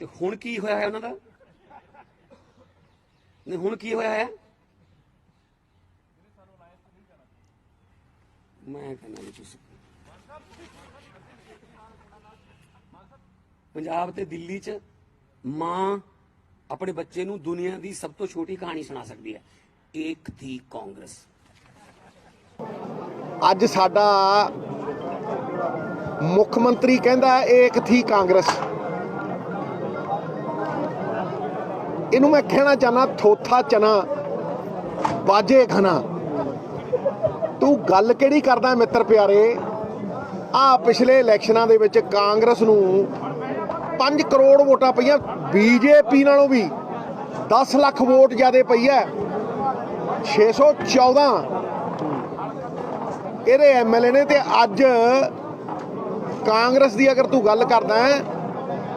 ਤੇ ਹੁਣ ਕੀ ਹੋਇਆ ਹੈ ਉਹਨਾਂ ਦਾ? ਨਹੀਂ, ਹੁਣ ਕੀ ਹੋਇਆ ਹੈ? ਮੈਂ ਕਹਿੰਦਾ ਵੀ ਤੁਸੀਂ ਪੰਜਾਬ ਤੇ ਦਿੱਲੀ 'ਚ ਮਾਂ ਆਪਣੇ ਬੱਚੇ ਨੂੰ ਦੁਨੀਆ ਦੀ ਸਭ ਤੋਂ ਛੋਟੀ ਕਹਾਣੀ ਸੁਣਾ ਸਕਦੀ ਹੈ। ਇੱਕ ਥੀ ਕਾਂਗਰਸ। ਅੱਜ ਸਾਡਾ ਮੁੱਖ ਮੰਤਰੀ ਕਹਿੰਦਾ ਏਕ ਥੀ ਕਾਂਗਰਸ। ਇਹਨੂੰ ਮੈਂ ਕਹਿਣਾ ਚਾਹਨਾ ਥੋਥਾ ਚਨਾ ਬਾਜੇ ਖਨਾ। ਤੂੰ ਗੱਲ ਕਿਹੜੀ ਕਰਦਾ ਮਿੱਤਰ ਪਿਆਰੇ? ਆ ਪਿਛਲੇ ਇਲੈਕਸ਼ਨਾਂ ਦੇ ਵਿੱਚ ਕਾਂਗਰਸ ਨੂੰ 5 ਕਰੋੜ ਵੋਟਾਂ ਪਈਆਂ, ਬੀਜੇਪੀ ਨਾਲੋਂ ਵੀ। 10 ਲੱਖ ਵੋਟ ਜ਼ਿਆਦਾ ਪਈ ਹੈ 614 ਇਹਦੇ ਐਮਐਲਏ ਨੇ ਤੇ ਅੱਜ ਕਾਂਗਰਸ ਦੀ ਅਗਰ ਤੂੰ ਗੱਲ ਕਰਦਾ ਹੈ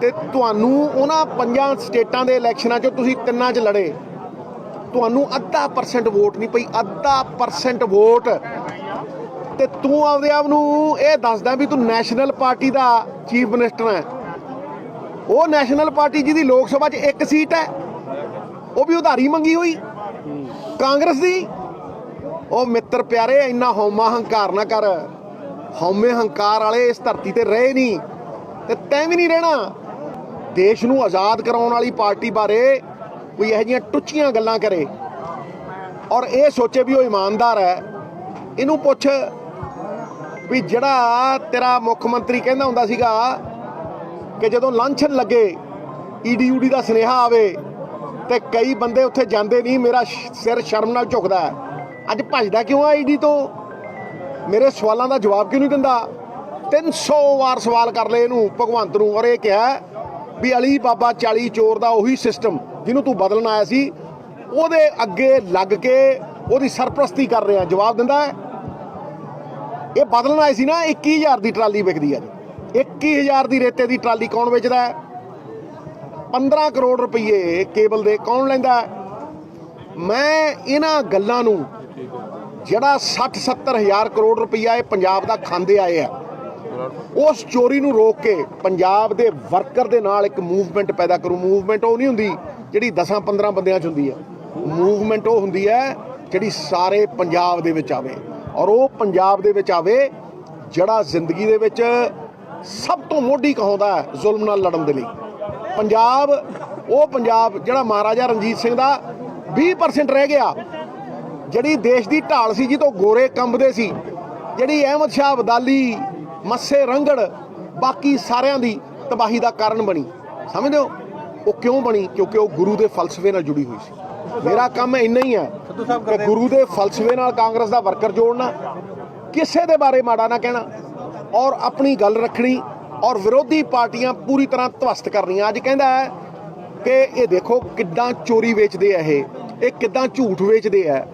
ਤੇ ਤੁਹਾਨੂੰ ਉਹਨਾਂ ਪੰਜਾਂ ਸਟੇਟਾਂ ਦੇ ਇਲੈਕਸ਼ਨਾਂ 'ਚ ਤੁਸੀਂ ਤਿੰਨਾਂ 'ਚ ਲੜੇ। ਤੁਹਾਨੂੰ ਅੱਧਾ ਪਰਸੈਂਟ ਵੋਟ ਨਹੀਂ ਪਈ, ਅੱਧਾ ਪਰਸੈਂਟ ਵੋਟ। ਤੇ ਤੂੰ ਆਪਦੇ ਆਪ ਨੂੰ ਇਹ ਦੱਸਦਾ ਵੀ ਤੂੰ ਨੈਸ਼ਨਲ ਪਾਰਟੀ ਦਾ ਚੀਫ ਮਿਨਿਸਟਰ ਹੈ। ਉਹ ਨੈਸ਼ਨਲ ਪਾਰਟੀ ਜਿਹਦੀ ਲੋਕ ਸਭਾ 'ਚ ਇੱਕ ਸੀਟ ਹੈ, ਉਹ ਵੀ ਉਧਾਰੀ ਮੰਗੀ ਹੋਈ। ਕਾਂਗਰਸ ਦੀ। ਉਹ ਮਿੱਤਰ ਪਿਆਰੇ, ਇੰਨਾ ਹਉਮਾ ਹੰਕਾਰ ਨਾ ਕਰ। ਹਉਮੇ ਹੰਕਾਰ ਵਾਲੇ ਇਸ ਧਰਤੀ ਤੇ ਰਹੇ ਨਹੀਂ। ਤੇ ਤੈਂ ਵੀ ਨਹੀਂ ਰਹਿਣਾ। ਦੇਸ਼ ਨੂੰ ਆਜ਼ਾਦ ਕਰਾਉਣ ਵਾਲੀ ਪਾਰਟੀ ਬਾਰੇ ਕੋਈ ਇਹੋ ਜਿਹੀਆਂ ਟੁੱਚੀਆਂ ਗੱਲਾਂ ਕਰੇ। ਔਰ ਇਹ ਸੋਚੇ ਵੀ ਉਹ ਇਮਾਨਦਾਰ ਹੈ। ਇਹਨੂੰ ਪੁੱਛ ਵੀ ਜਿਹੜਾ ਤੇਰਾ ਮੁੱਖ ਮੰਤਰੀ ਕਹਿੰਦਾ ਹੁੰਦਾ ਸੀਗਾ ਕਿ ਜਦੋਂ ਲਾਂਛਨ ਲੱਗੇ ਈਡੀ ਊਡੀ ਦਾ ਸੁਨੇਹਾ ਆਵੇ ਤੇ ਕਈ ਬੰਦੇ ਉੱਥੇ ਜਾਂਦੇ ਨਹੀਂ, ਮੇਰਾ ਸਿਰ ਸ਼ਰਮ ਨਾਲ ਝੁਕਦਾ ਅੱਜ ਭੱਜਦਾ ਕਿਉਂ ਆ ਈਡੀ ਤੋਂ? ਮੇਰੇ ਸਵਾਲਾਂ ਦਾ ਜਵਾਬ ਕਿਉਂ ਨਹੀਂ ਦਿੰਦਾ? 300 ਵਾਰ ਸਵਾਲ ਕਰ ਲਏ ਇਹਨੂੰ ਭਗਵੰਤ ਨੂੰ ਔਰ ਇਹ ਕਿਹਾ ਵੀ ਅਲੀ ਬਾਬਾ 40 ਚੋਰ ਦਾ ਉਹੀ ਸਿਸਟਮ ਜਿਹਨੂੰ ਤੂੰ ਬਦਲਣ ਆਇਆ ਸੀ, ਉਹਦੇ ਅੱਗੇ ਲੱਗ ਕੇ ਉਹਦੀ ਸਰਪ੍ਰਸਤੀ ਕਰ ਰਿਹਾ, ਜਵਾਬ ਦਿੰਦਾ ਹੈ। ਇਹ ਬਦਲਣ ਆਏ ਸੀ ਨਾ 21000 ਦੀ ਟਰਾਲੀ ਵਿਕਦੀ ਹੈ 21000 ਦੀ ਰੇਤੇ ਦੀ ਟਰਾਲੀ ਕੌਣ ਵੇਚਦਾ ਹੈ? 15 ਕਰੋੜ ਰੁਪਏ ਕੇਬਲ ਦੇ ਕੌਣ ਲੈਂਦਾ ਮੈਂ ਇਹਨਾਂ ਗੱਲਾਂ ਨੂੰ ਜਿਹੜਾ 60 70 ਹਜ਼ਾਰ ਕਰੋੜ ਰੁਪਈਆ ਇਹ ਪੰਜਾਬ ਦਾ ਖਾਂਦੇ ਆਏ ਆ ਉਸ ਚੋਰੀ ਨੂੰ ਰੋਕ ਕੇ ਪੰਜਾਬ ਦੇ ਵਰਕਰ ਦੇ ਨਾਲ ਇੱਕ ਮੂਵਮੈਂਟ ਪੈਦਾ ਕਰੂ। ਮੂਵਮੈਂਟ ਉਹ ਨਹੀਂ ਹੁੰਦੀ ਜਿਹੜੀ 10 15 ਬੰਦਿਆਂ 'ਚ ਹੁੰਦੀ ਹੈ। ਮੂਵਮੈਂਟ ਉਹ ਹੁੰਦੀ ਹੈ ਜਿਹੜੀ ਸਾਰੇ ਪੰਜਾਬ ਦੇ ਵਿੱਚ ਆਵੇ। ਔਰ ਉਹ ਪੰਜਾਬ ਦੇ ਵਿੱਚ ਆਵੇ, ਜਿਹੜਾ ਜ਼ਿੰਦਗੀ ਦੇ ਵਿੱਚ ਸਭ ਤੋਂ ਮੋਢੀ ਕਹਾਉਂਦਾ ਹੈ ਜ਼ੁਲਮ ਨਾਲ ਲੜਨ ਦੇ ਲਈ। ਪੰਜਾਬ, ਉਹ ਪੰਜਾਬ ਜਿਹੜਾ ਮਹਾਰਾਜਾ ਰਣਜੀਤ ਸਿੰਘ ਦਾ 20% ਰਹਿ ਗਿਆ। ਜਿਹੜੀ ਦੇਸ਼ ਦੀ ਢਾਲ ਸੀ ਜਿੱਤੋਂ ਗੋਰੇ ਕੰਬਦੇ ਸੀ, ਜਿਹੜੀ ਅਹਿਮਦ ਸ਼ਾਹ ਅਬਦਾਲੀ ਮੱਸੇ ਰੰਗੜ ਬਾਕੀ ਸਾਰਿਆਂ ਦੀ ਤਬਾਹੀ ਦਾ ਕਾਰਨ ਬਣੀ। ਸਮਝਦੇ ਹੋ? ਉਹ ਕਿਉਂ ਬਣੀ? ਕਿਉਂਕਿ ਉਹ ਗੁਰੂ ਦੇ ਫਲਸਫੇ ਨਾਲ ਜੁੜੀ ਹੋਈ ਸੀ। ਮੇਰਾ ਕੰਮ ਇੰਨਾ ਹੀ ਹੈ ਕਿ ਗੁਰੂ ਦੇ ਫਲਸਫੇ ਨਾਲ ਕਾਂਗਰਸ ਦਾ ਵਰਕਰ ਜੋੜਨਾ ਕਿਸੇ ਦੇ ਬਾਰੇ ਮਾੜਾ ਨਾ ਕਹਿਣਾ ਔਰ ਆਪਣੀ ਗੱਲ ਰੱਖਣੀ ਔਰ ਵਿਰੋਧੀ ਪਾਰਟੀਆਂ ਪੂਰੀ ਤਰ੍ਹਾਂ ਧਵਸਤ ਕਰਨੀਆਂ। ਅੱਜ ਕਹਿੰਦਾ ਹੈ ਕਿ ਇਹ ਦੇਖੋ ਕਿੱਦਾਂ ਚੋਰੀ ਵੇਚਦੇ ਆ ਇਹ ਇਹ ਕਿੱਦਾਂ ਝੂਠ ਵੇਚਦੇ ਆ।